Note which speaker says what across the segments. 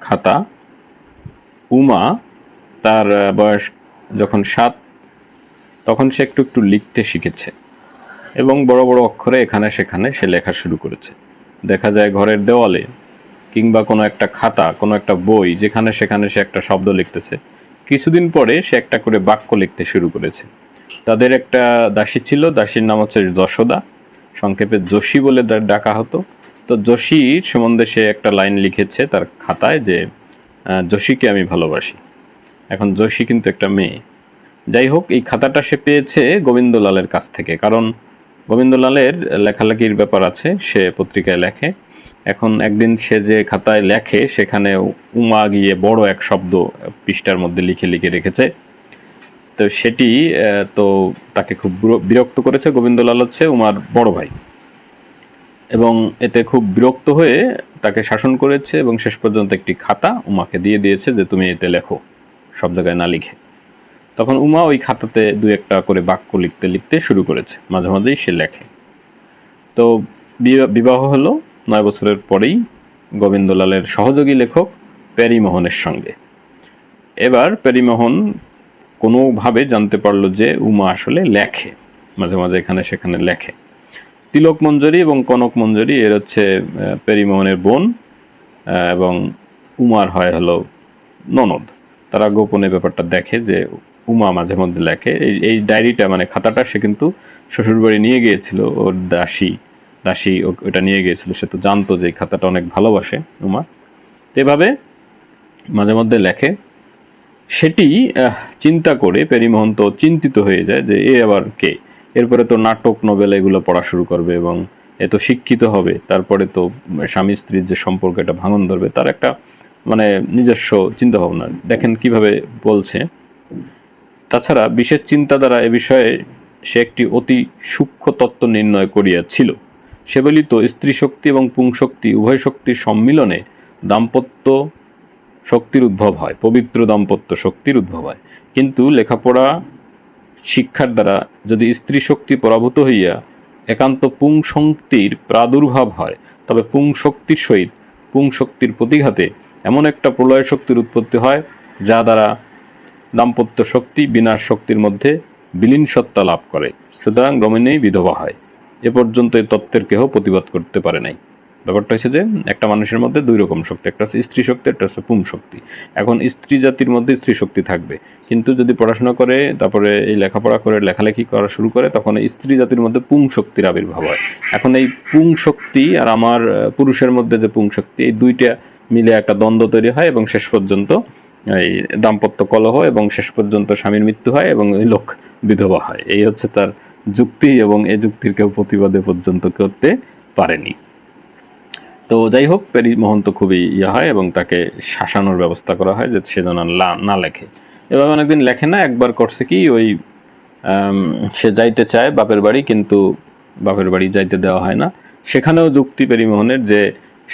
Speaker 1: খাতা। উমা, তার বয়স যখন সাত, তখন সে একটু একটু লিখতে শিখেছে এবং বড় বড় অক্ষরে এখানে, সেখানে সে লেখা শুরু করেছে। দেখা যায় ঘরের দেওয়ালে কিংবা কোনো একটা খাতা, কোনো একটা বই, যেখানে, সেখানে সে একটা শব্দ লিখতেছে। কিছুদিন পরে সে একটা করে বাক্য লিখতে শুরু করেছে। তাদের একটা দাসী ছিল, দাসীর নাম হচ্ছে যশোদা। সংক্ষেপে যোশী বলে ডাকা হতো। তো যোশীর সম্বন্ধে সে একটা লাইন লিখেছে তার খাতায় যে যোশীকে আমি ভালোবাসি। এখন যোশী কিন্তু একটা মেয়ে। যাই হোক, এই খাতাটা সে পেয়েছে গোবিন্দলালের কাছ থেকে। কারণ গোবিন্দলালের লেখালেখির ব্যাপার আছে, সে পত্রিকায় লেখে। এখন একদিন সে যে খাতায় লেখে, সেখানে উমা গিয়ে বড় এক শব্দ পৃষ্ঠার মধ্যে লিখে লিখে রেখেছে। তো সেটি তো তাকে খুব বিরক্ত করেছে। গোবিন্দলাল হচ্ছে উমার বড় ভাই। এবং এতে খুব বিরক্ত হয়ে তাকে শাসন করেছে এবং শেষ পর্যন্ত একটি খাতা উমাকে দিয়ে দিয়েছে যে তুমি এতে লেখো, সব জায়গায় না লিখে। তখন উমা ওই খাতাতে দু একটা করে বাক্য লিখতে লিখতে শুরু করেছে, মাঝে মাঝেই সে লেখে। তো বিবাহ হলো নয় বছরের পরেই গোবিন্দলালের সহযোগী লেখক প্যারিমোহনের সঙ্গে। এবার প্যারিমোহন কোনোভাবে জানতে পারল যে উমা আসলে লেখে, মাঝে মাঝে এখানে সেখানে লেখে। তিলক মঞ্জরি এবং কনক মঞ্জরি, এর হচ্ছে পেরিমোহনের বোন এবং উমার হয় হলো ননদ। তারা গোপনে ব্যাপারটা দেখে যে উমা মাঝে মধ্যে লেখে। এই এই ডায়েরিটা মানে খাতাটা, সে কিন্তু শ্বশুরবাড়ি নিয়ে গিয়েছিল, ওর দাসী দাসী ওটা নিয়ে গিয়েছিল। সে তো জানতো যে খাতাটা অনেক ভালোবাসে উমা। এভাবে মাঝে মধ্যে লেখে। সেটি চিন্তা করে পেরিমোহন তো চিন্তিত হয়ে যায় যে এ আবার কে? এরপরে তো নাটক নোবেল এগুলো পড়া শুরু করবে এবং এ তো শিক্ষিত হবে। তারপরে তো স্বামী স্ত্রীর যে সম্পর্ক, এটা ভাঙন ধরবে, তার একটা মানে নিজস্ব চিন্তা ভাবনা দেখেন কীভাবে বলছে। তাছাড়া বিশেষ চিন্তা দ্বারা এ বিষয়ে সে একটি অতি সূক্ষ্ম তত্ত্ব নির্ণয় করিয়াছিল। সে বলিত, স্ত্রী শক্তি এবং পুংশক্তি উভয় শক্তির সম্মিলনে দাম্পত্য শক্তির উদ্ভব হয়, পবিত্র দাম্পত্য শক্তির উদ্ভব হয়। কিন্তু লেখাপড়া শিক্ষার দ্বারা যদি স্ত্রী শক্তি পরাভূত হইয়া একান্ত পুং শক্তির প্রাদুর্ভাব হয়, তবে পুং শক্তির সহিত পুং শক্তির প্রতিঘাতে এমন একটা প্রলয় শক্তির উৎপত্তি হয়, যা দ্বারা দাম্পত্য শক্তি বিনাশ শক্তির মধ্যে বিলীন সত্তা লাভ করে। সুতরাং রমণীই বিধবা হয়। এ পর্যন্ত এই তত্ত্বের কেহ প্রতিবাদ করতে পারে নাই। ব্যাপারটা হচ্ছে যে একটা মানুষের মধ্যে দুই রকম শক্তি, একটা হচ্ছে স্ত্রী শক্তি, একটা হচ্ছে পুং শক্তি। এখন স্ত্রী জাতির মধ্যে স্ত্রী শক্তি থাকবে। কিন্তু যদি পড়াশোনা করে, তারপরে এই লেখাপড়া করে, লেখালেখি করা শুরু করে, তখন স্ত্রী জাতির মধ্যে পুং শক্তির আবির্ভাব হয়। এখন এই পুং শক্তি আর আমার পুরুষের মধ্যে যে পুং শক্তি, এই দুইটা মিলে একটা দ্বন্দ্ব তৈরি হয় এবং শেষ পর্যন্ত এই দাম্পত্য কলহ এবং শেষ পর্যন্ত স্বামীর মৃত্যু হয় এবং এই লোক বিধবা হয়। এই হচ্ছে তার যুক্তি এবং এই যুক্তির কেউ প্রতিবাদে পর্যন্ত করতে পারেনি। তো যাই হোক প্যারি তো খুবই ইয়ে হয় এবং তাকে শাসানোর ব্যবস্থা করা হয় যে সে যেন না লেখে। এভাবে অনেকদিন লেখে না, একবার করছে কি, ওই সে যাইতে চায় বাপের বাড়ি, কিন্তু বাপের বাড়ি যাইতে দেওয়া হয় না। সেখানেও যুক্তি পেরিমোহনের যে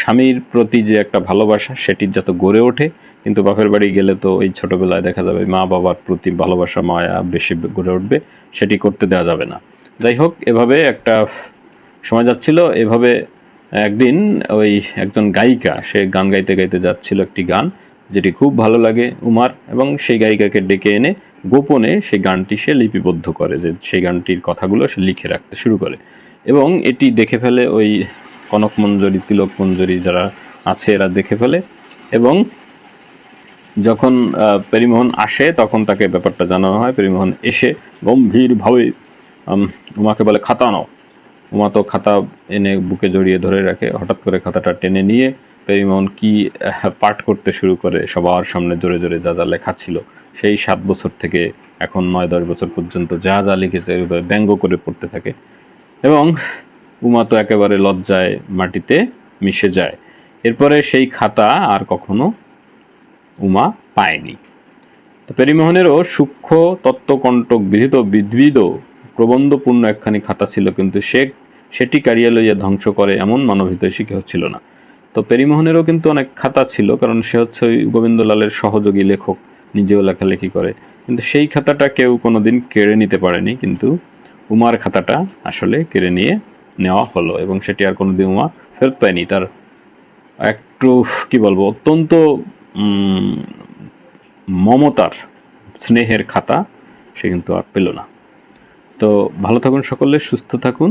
Speaker 1: স্বামীর প্রতি যে একটা ভালোবাসা সেটির যত গড়ে ওঠে, কিন্তু বাপের বাড়ি গেলে তো এই ছোটোবেলায় দেখা যাবে মা বাবার প্রতি ভালোবাসা, মায়া বেশি গড়ে উঠবে, সেটি করতে দেওয়া যাবে না। যাই হোক এভাবে একটা সময় যাচ্ছিল, এভাবে একদিন ওই একজন গায়িকা সে গান গাইতে গাইতে যাচ্ছিল একটি গান যেটি খুব ভালো লাগে উমার এবং সেই গায়িকাকে ডেকে এনে গোপনে সেই গানটি সে লিপিবদ্ধ করে যে সেই গানটির কথাগুলো সে লিখে রাখতে শুরু করে। এবং এটি দেখে ফেলে ওই কনক মঞ্জরি তিলক মঞ্জরি যারা আছে এরা দেখে ফেলে। এবং যখন পেরিমোহন আসে তখন তাকে ব্যাপারটা জানানো হয়। পেরিমোহন এসে গম্ভীরভাবে উম, উমাকে বলে খাতা নাও। উমা তো খাতা এনে বুকে জড়িয়ে ধরে রাখে। হঠাৎ করে খাতাটা টেনে নিয়ে পেরিমোহন কি পাঠ করতে শুরু করে সবার সামনে জোরে জোরে যা যা লেখা ছিল। সেই সাত বছর থেকে এখন নয়, দশ বছর পর্যন্ত যা যা লিখেছে ব্যঙ্গ করে পড়তে থাকে। এবং উমা তো একেবারে লজ্জায় মাটিতে মিশে যায়। এরপরে সেই খাতা আর কখনো উমা পায়নি। তো পেরিমোহনেরও সূক্ষ্ম তত্ত্বকণ্টক, বিধিত বিধবিদ প্রবন্ধপূর্ণ একখানি খাতা ছিল, কিন্তু সে সেটি কারিয়া লইয়া ধ্বংস করে এমন মানবহিতৈষী কেহ ছিল না। তো পেরিমোহনেরও কিন্তু অনেক খাতা ছিল, কারণ সে হচ্ছে ওই গোবিন্দলালের সহযোগী লেখক, নিজেও লেখালেখি করে। কিন্তু সেই খাতাটা কেউ কোনোদিন কেড়ে নিতে পারেনি, কিন্তু উমার খাতাটা আসলে কেড়ে নিয়ে নেওয়া হলো, এবং সেটি আর কোনোদিন উমা ফেরত পায়নি। তার একটু, কি বলব, অত্যন্ত মমতার, স্নেহের খাতা সে কিন্তু আর পেল না। তো ভালো থাকুন সকলে, সুস্থ থাকুন।